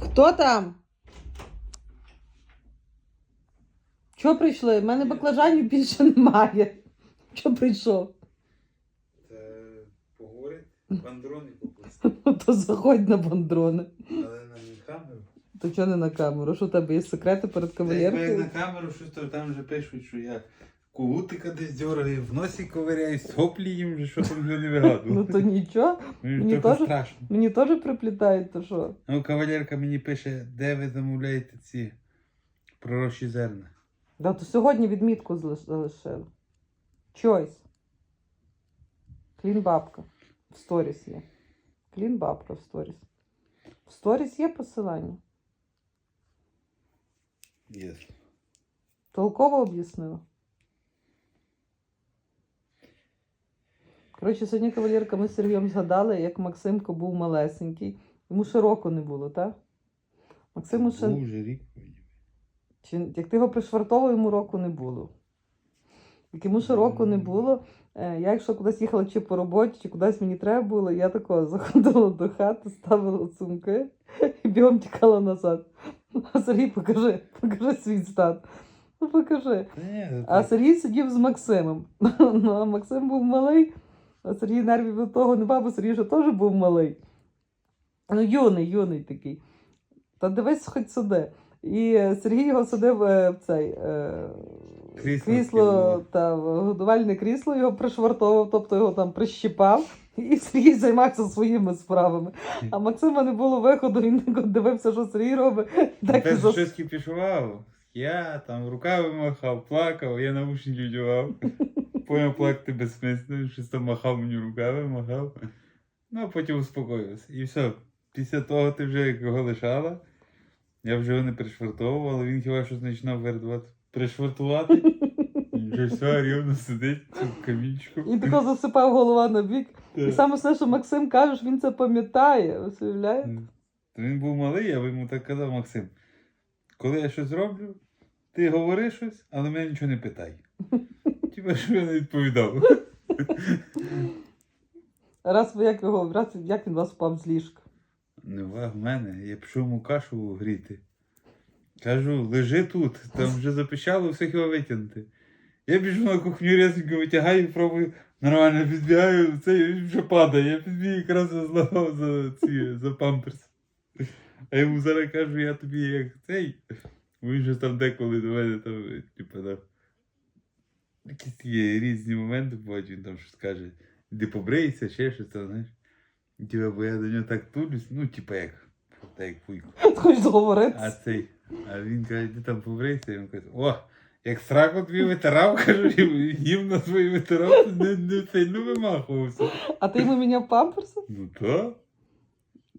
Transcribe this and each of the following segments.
Хто там? Чого прийшли? У мене баклажанів більше немає. Чого прийшов? Та поговорити, бандрони попусти, Ну, То заходь на бандрони. але на камеру. То чого не на камеру? Що в тебе є секрети перед Та якби кавалеркою? на камеру щось, то там вже пишуть, що я кугутика десь дьоргаю, в носі ковиряю, соплі їм що там вже не Ну то нічого. Мені мені теж- страшно. Мені теж приплітають, то що? Ну, кавалерка мені пише, де ви замовляєте ці пророщі зерна. Да, то сьогодні відмітку залиш- залишили. Чойс. Клін бабка. В сторіс є. Клін бабка в сторіс. В сторіс є посилання. Є. Толково об'яснила. Коротше, сьогодні кавалерка ми з Сергієм згадали, як Максимко був малесенький. Йому ще року не було, так? Максиму ще. Був вже рік. Чи, як ти його пришвартовував, йому року не було. Як йому ще року не було, е, я якщо кудись їхала чи по роботі, чи кудись мені треба було, я такого заходила до хати, ставила сумки і бігом тікала назад. А Сергій, покажи, покажи свій стан. Ну покажи. Ну, А Сергій сидів з Максимом. Ну, а Максим був малий, а Сергій нервів від того не бо Сергій же теж був малий. Ну, юний, юний такий. Та дивись хоч сюди. І Сергій його садив е, в цей е, Крісло крісло та годувальне крісло його пришвартовував, тобто його там прищіпав. І Сергій займався своїми справами. А Максима не було виходу, він дивився, що Сергій робить. Так і зас... щось кіпішував. Я там руками махав, плакав, я наушники вдягав. Поняв плакати безсмисленно, щось там махав мені руками, махав. Ну, а потім успокоївся. І все. Після того ти вже як його лишала. Я вже його не пришвартовував, але він хіба щось починав вердувати. Пришвартувати. І вже все, рівно сидить в камінчику. І тако засипав голова на бік. І саме все, що Максим каже, що він це пам'ятає. Ось уявляєте? То Він був малий, я би йому так казав, Максим. Коли я щось роблю, ти говори щось, але мене нічого не питай. Що я не відповідав. Раз ви як його, раз як він вас впав з ліжка. Не в мене, я пішов йому кашу гріти. Кажу, лежи тут, там вже запищало, все хіба витягнути. Я біжу на кухню різенько витягаю, пробую, нормально підбігаю, це він вже падає. Я підбіг якраз зламав за ці за памперс. А йому зараз кажу, я тобі як цей. Він же там деколи до мене там, типу, там. Якісь такі різні моменти бувають, він там щось каже, іди побрийся, ще щось там, знаєш. І Типа, бо я до нього так тулюсь, ну, типа як, так як вуйко. Хочеш договоритися? А цей, а він каже, іди там побрийся, і він каже, о, як сраку тобі витирав, кажу, їм на свої витирав, не, не сильно вимахувався. А ти йому міняв памперси? Ну так.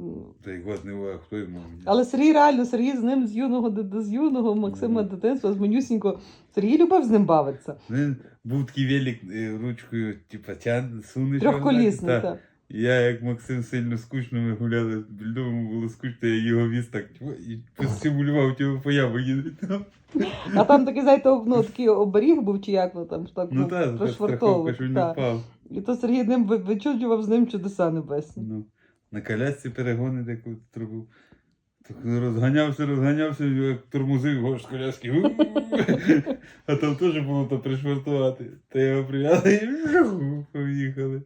Ну, Та й от не знаю, хто йому. Але Сергій реально, Сергій з ним з юного до, до з юного, Максима Мгм. дитинства, з менюсінько. Сергій любив з ним бавитися. Він був такий велик е, ручкою, типа, тян, сунеш. Трьохколісний, так. І Я, як Максим сильно скучно, ми гуляли дому, було скучно, я його віз так і посимулював, типу, по їдуть. А там такий, знаєте, ну, такий оберіг був, чи як воно там, що так Ну ну, так, страховка, що він та. впав. І то Сергій ним вичуджував з ним чудеса небесні. Ну, на колясці перегони таку трубу. Так розганявся, розганявся, як тормозив його з коляски. А там теж було то пришвартувати. Та його прив'язав і поїхали.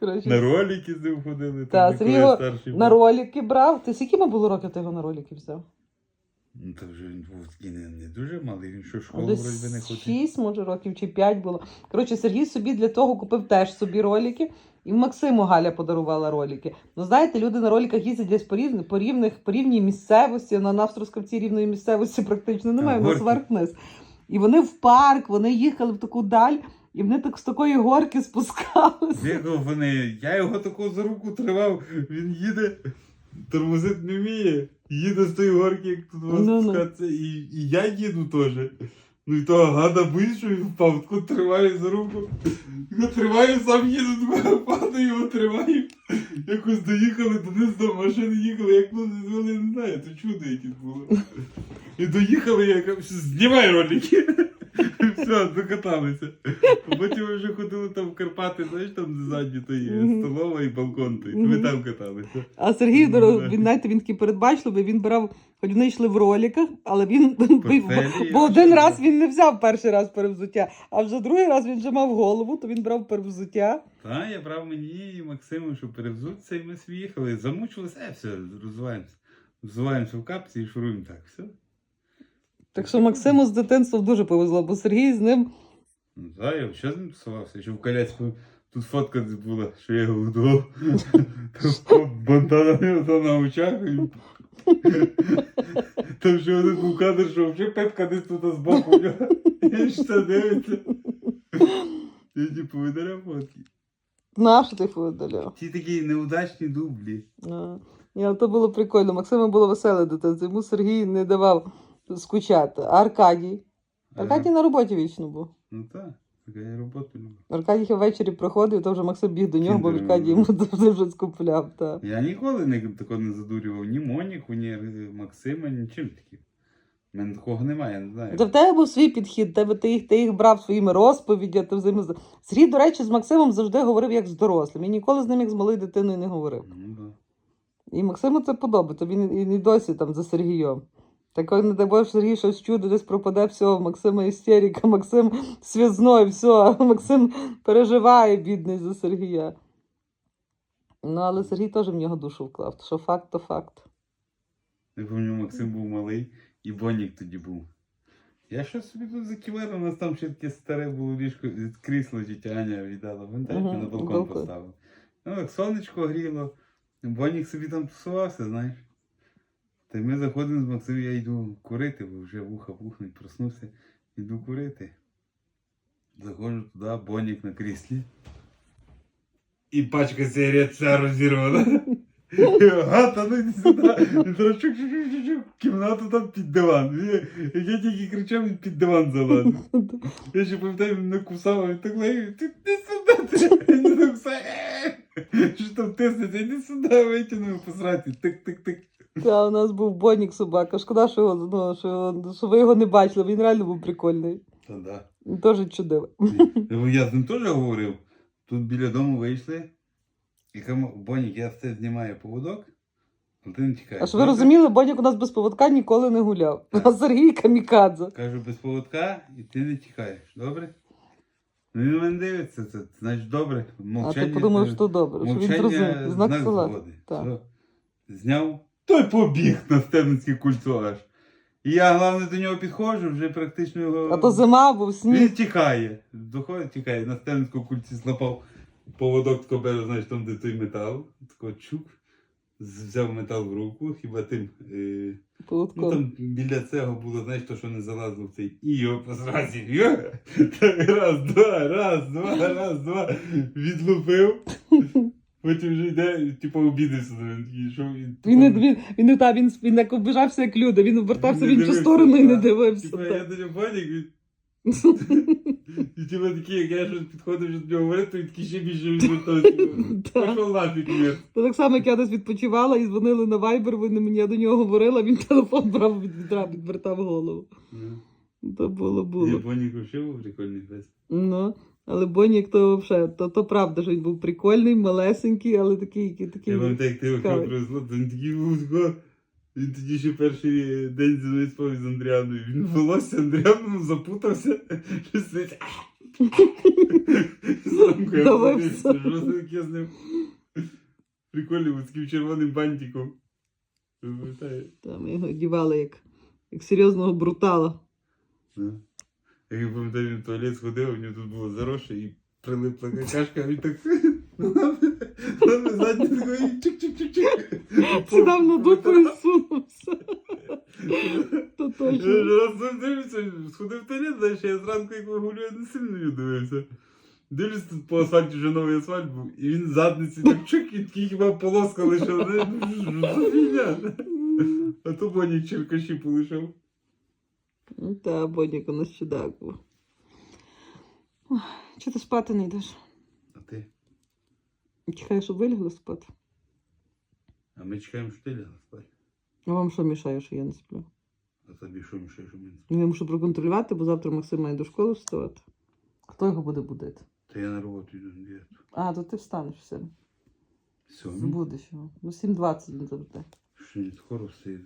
Коротше, На ролики з ним ходили. Та, Сергій його на був. ролики брав. Ти скільки йому було років ти його на ролики взяв? Ну, то вже він був такий не, не дуже малий, він що в школу вроді не ходив. шість, може, років чи п'ять було. Коротше, Сергій собі для того купив теж собі ролики. І Максиму Галя подарувала ролики. Ну, знаєте, люди на роликах їздять десь по рівних, по рівних, по рівній місцевості. На нас в Трускавці рівної місцевості практично немає, в нас верх-вниз. І вони в парк, вони їхали в таку даль, і вони так з такої горки спускалися. Бігав вони, я його таку за руку тривав, він їде, тормозити не вміє, їде з тої горки, як тут вас Ну-ну. і, і я їду теж. Ну і того гада що він впав, таку триваю за руку. Його триваю, сам їду, такого падаю, його триваю. Якось доїхали, донизу до машини їхали, як ну звели, не знаю, то чудо якесь було. І доїхали, я кажу, знімай ролики. Все, докаталися. Потім ми вже ходили там в Карпати, знаєш, там ззаді то є столова і балкон той. Ми там каталися. А Сергій, знаєте, він такий передбачливий, він брав, хоч вони йшли в роліках, але він бо, Портфелі, бо один раз він не взяв перший раз перевзуття, а вже другий раз він вже мав голову, то він брав перевзуття. Та, я брав мені і Максиму, щоб перевзутися, і ми свій їхали. Замучилися, е, все, розвиваємося. Взуваємося в капці і шуруємо так. Все. Так що Максиму з дитинства дуже повезло, бо Сергій з ним Ну, да, я що з ним тусувався? Що в Каляцьку тут фотка була, що я його годував. Бандана на очах. Там ще один був кадр, що взагалі пепка десь тут збоку. у нього. І це дивиться. Я типу видаляв фотки. наш ти видаляв. Ті такі неудачні дублі. А, Ні, але то було прикольно. Максиму було веселе дитинство. Йому Сергій не давав скучати. А Аркадій? Аркадій на роботі вічно був. Ну так, я робота люблю. Аркадій ввечері приходив, то вже Максим біг до нього, бо Аркадій йому вибрав. завжди вже скупляв. Та. Я ніколи не такого не задурював ні Моніку, ні Максима, нічим таким. У мене такого немає, я не знаю. Та в тебе був свій підхід, тебе ти їх, ти їх брав своїми розповідями, ти взаємоз... Сергій, до речі, з Максимом завжди говорив як з дорослим. Він ніколи з ним як з малою дитиною не говорив. Ну, да. І Максиму це подобається, він і, і досі там за Сергієм. Так не дай Боже, Сергій щось чуде, десь пропаде, все, Максима істерика, Максим связной, все, Максим переживає, бідний за Сергія. Ну, але Сергій теж в нього душу вклав. Що факт, то факт. Я пам'ятаю, Максим був малий, і Бонік тоді був. Я щось собі тут заківер, у нас там ще таке старе було ліжко, крісло Аня віддала. Він так Мгм, на балкон балкон. поставив. Ну, як сонечко гріло, Бонік собі там тусувався, знаєш. Та ми заходимо з Максимом, я йду курити, бо вже вуха пухнуть, проснувся, йду курити. Заходжу туди, Бонік на кріслі. І пачка сигарет вся розірвана. Гата, ну йди сюди. Він зараз чук-чук-чук-чук, кімнату там під диван. Я, я тільки кричав, він під диван залазив. Я ще пам'ятаю, він не кусав, він так легів, ти ти сюди, ти не кусає. Що там тиснеться, іди сюди, витягнув посрати, тик-тик-тик. Та у нас був Бонік собака. Шкода, що, його, ну, що, що ви його не бачили, він реально був прикольний. Та да. Теж чудив. Ну, Я з ним теж говорив. Тут біля дому вийшли. І кому Бонік, я все знімаю поводок, а ти не тікаєш. А що ви розуміли, Бонік у нас без поводка ніколи не гуляв. Так. А Сергій камікадзе. Кажу, без поводка, і ти не тікаєш. Добре? Ну він мене дивиться, це значить добре. А ти подумав, що добре, що він зрозумів. Знак села. Так. Все. Зняв, той побіг на Стебницьке кульцо аж. І я, головне, до нього підходжу, вже практично його. А то зима був Він тікає. Доходить, тікає. На Стебницькому кульці слапав поводок тако бере, знаєш, там, де той метал. Тако чук. Взяв метал в руку, хіба тим. Е... Ну там біля цього було, знаєш, то, що не залазило в цей. І його по зразі. йо! Так, Раз, два, раз, два, раз, два. Відлупив. Потім вже йде, типу, обідався. Він такий, що він. Він не він, він та він, він як обіжався як люди. Він обертався в іншу сторону і не дивився. Типа, я до нього банік, він. І типа такі, як я щось підходив, що нього говорити, то він такий ще більше відвертався. Так. Пішов нафіг, мір. То так само, як я десь відпочивала і дзвонили на Viber, вони мені я до нього говорила, він телефон брав від відра, відвертав голову. То було Я було. банік вообще був прикольний пес. Ну, але Бонік то взагалі, то, то правда, що він був прикольний, малесенький, але такий, такий. Я пам'ятаю, як ти його привезло, то він такий був тако. Він тоді ще перший день зі мною спав із Андріаною. Він волосся Андріану запутався. Зранку я подивився, що таке з ним. Прикольний, з таким червоним бантиком. Там його одівали як, як серйозного брутала. Як пам'ятаю, він в туалет сходив, у нього тут було заросше і прилипла какашка, а він так. На задню такий чик-чик-чик-чик. Сідав на дупу і сунувся. То точно. раз дивлюся, сходив в туалет, знаєш, я зранку як вигулюю, не сильно дивився. Дивлюсь, тут по асфальті вже новий асфальт був, і він задниці так чик, і такий хіба полоска лишив. Ну, що за фігня? А то Бонік черкаші полишав. Ну, Та, Бонік у нас чудак Чого ти спати не йдеш? А ти? Чекаєш, щоб вилягли спати? А ми чекаємо, що ти лягла спати. А вам що мішає, що я не сплю? А тобі що мішає, що він? Я мушу проконтролювати, бо завтра Максим має до школи вставати. Хто його буде будити? Та я на роботу йду на дієту. А, то ти встанеш все. Все, Будеш його. Ну, 7.20 він завжди. що не скоро встає.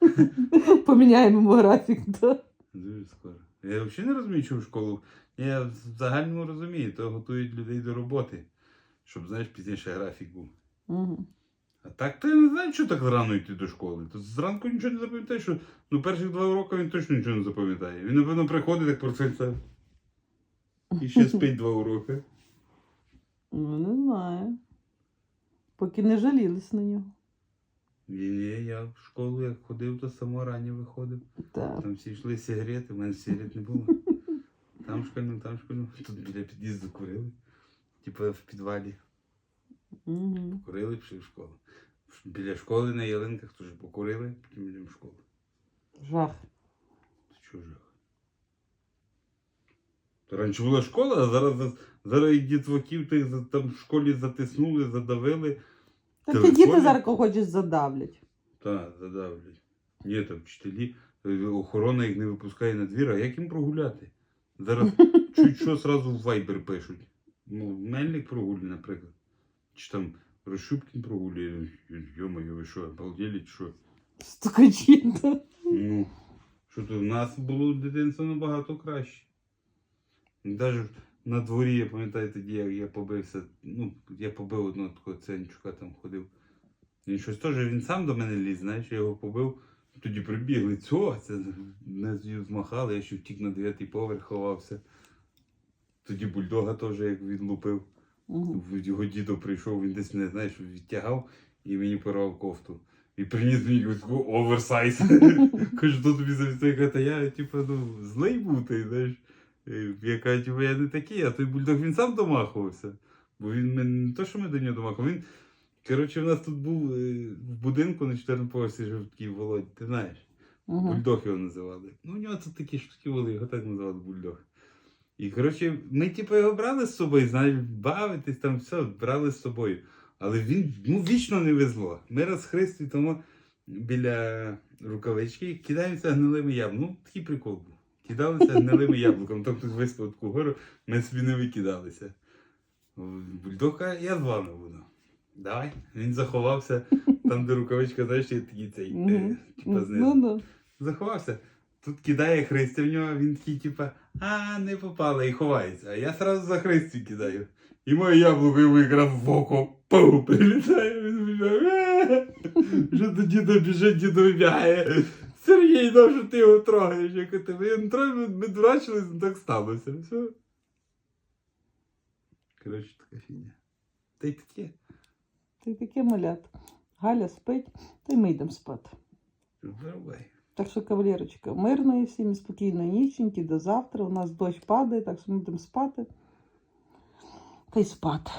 Поміняємо йому графік, так? Дуже скоро. Я взагалі не розумію, чому в школу. Я в загальному розумію, то готують людей до роботи, щоб, знаєш, пізніше графік був. Угу. А так то я не знаю, що так рано йти до школи. То зранку нічого не запам'ятаєш, що ну перших два уроки він точно нічого не запам'ятає. Він, напевно, приходить як процесор. І ще спить два уроки. Ну, не знаю. Поки не жалілись на нього. Ні, я в школу як ходив, то само рані виходив. Так. Там всі йшли сигарети, в мене сигарет не було. Там школьно, там школьно. Тут біля під'їзду курили. Типу в підвалі. Угу. Курили, пішли в школу. Біля школи на ялинках теж покурили, потім йдемо в школу. Жах. Що жах? То раніше була школа, а зараз, зараз і дітваків тих там в школі затиснули, задавили. Та ти діти зараз кого хочеш задавлять. Та, задавлять. Ні, там вчителі, е, охорона їх не випускає на двір, а як їм прогуляти? Зараз чуть що зразу в Viber пишуть. Ну, Мельник прогулює, наприклад. Чи там Рощупкін прогулює. Йо-моє, ви що, обалдели, чи що? Стукачі. Ну, що то в нас було дитинство набагато краще. Навіть на дворі, я пам'ятаю тоді, як я побився, ну, я побив одного такого ценчука там ходив. Він щось теж він сам до мене ліз, знаєш, я його побив. Тоді прибігли, цього, це не змахали, я ще втік на дев'ятий поверх ховався. Тоді бульдога теж як відлупив. Мгм. Його дідо прийшов, він десь мене, знаєш, відтягав і мені порвав кофту. І приніс мені таку оверсайз. Кажу, що тобі за це та я, типу, ну, злий був ти, знаєш. Е, Я кажу, типу, я не такий, а той бульдог він сам домахувався. Бо він ми, не то, що ми до нього домахували, він. Коротше, в нас тут був е, в будинку на чотирному поверсі жив такий Володь, ти знаєш. Мгм. Бульдог його називали. Ну, у нього тут такі штуки були, його так називали бульдог. І коротше, ми типу його брали з собою, знаєш, бавитись там все, брали з собою. Але він ну, вічно не везло. Ми раз Христі тому біля рукавички кидаємося гнилими яблуками. Ну, такий прикол був. Кидалися гнилими яблуками. Там хтось виспав таку гору, ми собі не викидалися. Бульдога я з вами буду. Давай. Він заховався там, де рукавичка, знаєш, є такий цей, е, типа знизу Ну, ну. заховався. Тут кидає Христя в нього, він такий, типа, а, не попала і ховається. А я сразу за Христю кидаю. І моє яблуко йому якраз в око пау, прилітає, він вибігає. Вже до діда біжить, діду вибігає. Сергій, ну що ти його трогаєш? Я кажу, «Та я не трогаю, ми, ми дурачились, ну так сталося. Все. Коротше, така фігня. Та й таке. Ти таке малят. Галя спить, та й ми йдемо спати. Давай. Так що, кавалерочка, мирної всім спокійної ніченьки до завтра. У нас дощ падає, так що ми йдемо спати. Та й спати.